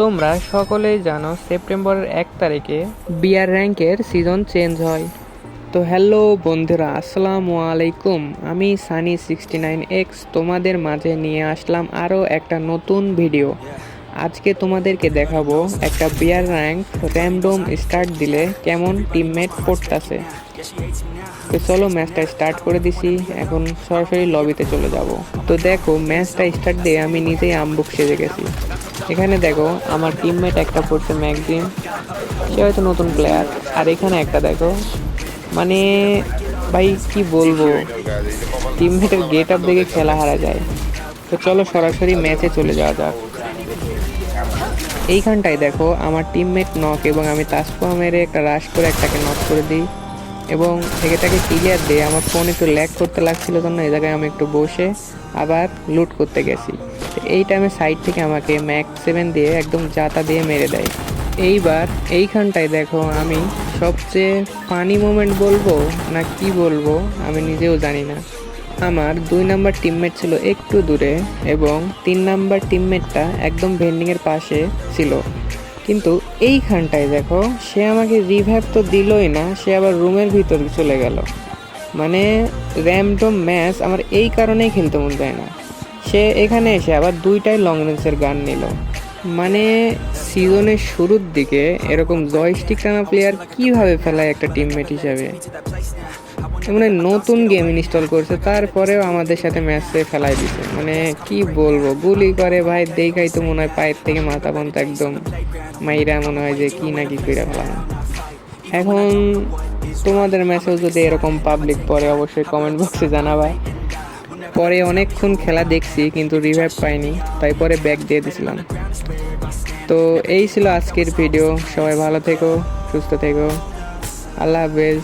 তোমরা সকলেই জানো সেপ্টেম্বরের এক তারিখে বিয়ার র্যাঙ্কের সিজন চেঞ্জ হয়। তো হ্যালো বন্ধুরা, আসসালামু আলাইকুম। আমি সানি সিক্সটি নাইন এক্স তোমাদের মাঝে নিয়ে আসলাম আরও একটা নতুন ভিডিও। আজকে তোমাদেরকে দেখাবো একটা বিয়ার র্যাঙ্ক র্যামডোম স্টার্ট দিলে কেমন টিমমেট পড়তাছে। তো চলো ম্যাচটা স্টার্ট করে দিছি, এখন সরাসরি লবিতে চলে যাব। তো দেখো ম্যাচটা স্টার্ট দিয়ে আমি নিজেই আমবুক সেজে গেছি। এখানে দেখো, আমার টিমমেট একটা পড়ছে ম্যাগজিন সে হয়তো নতুন প্লেয়ার আর এখানে একটা দেখো মানে ভাই কি বলব টিমমেটের গেট আপ দেখে খেলা হারা যায়। তো চলো সরাসরি ম্যাচে চলে যাওয়া যাক। এইখানটায় দেখো, আমার টিমমেট নক এবং আমি তাসপা মেরে একটা রাশ করে একটাকে নক করে দিই। এবং এটাকে ক্লিয়ার দিয়ে আমার ফোন একটু ল্যাক করতে লাগছিল জন্য এই জায়গায় আমি একটু বসে আবার লুট করতে গেছি। এই টাইমে সাইড থেকে আমাকে ম্যাক সেভেন দিয়ে একদম জাতা দিয়ে মেরে দেয়। এইবার এইখানটায় দেখো আমি সবচেয়ে ফানি মোমেন্ট বলব না কি বলব আমি নিজেও জানি না। আমার দুই নাম্বার টিমমেট ছিল একটু দূরে এবং তিন নাম্বার টিমমেটটা একদম ভেন্ডিংয়ের পাশে ছিল। কিন্তু এইখানটায় দেখো সে আমাকে রিভ্যাপ তো দিলই না, সে আবার রুমের ভিতর চলে গেল। মানে র্যামডম ম্যাচ আমার এই কারণেই খেলতে মন যায় না। সে এখানে এসে আবার দুইটাই লং রেঞ্জের গান নিল। মানে সিজনের শুরুর দিকে এরকম জয়স্টিক টানা প্লেয়ার কীভাবে ফেলায় একটা টিমমেট হিসাবে? মানে নতুন গেম ইনস্টল করছে, তারপরেও আমাদের সাথে ম্যাচে ফেলাই দিছে। মানে কি বলব গুলি করে ভাই, দেখাই তো মনে হয় পায়ের থেকে মাথা পর্যন্ত একদম মাইরা মনে হয় যে কি না কি করে ফেলাম। এখন তোমাদের ম্যাচেও যদি এরকম পাবলিক পরে অবশ্যই কমেন্ট বক্সে জানাবা। পরে অনেকক্ষণ খেলা দেখছি, কিন্তু রিভাইভ পাইনি, তাই পরে ব্যাক দিয়ে দিছিলাম। তো এই ছিল আজকের ভিডিও সবাই ভালো থেকো, সুস্থ থেকো, আল্লাহ হাফেজ।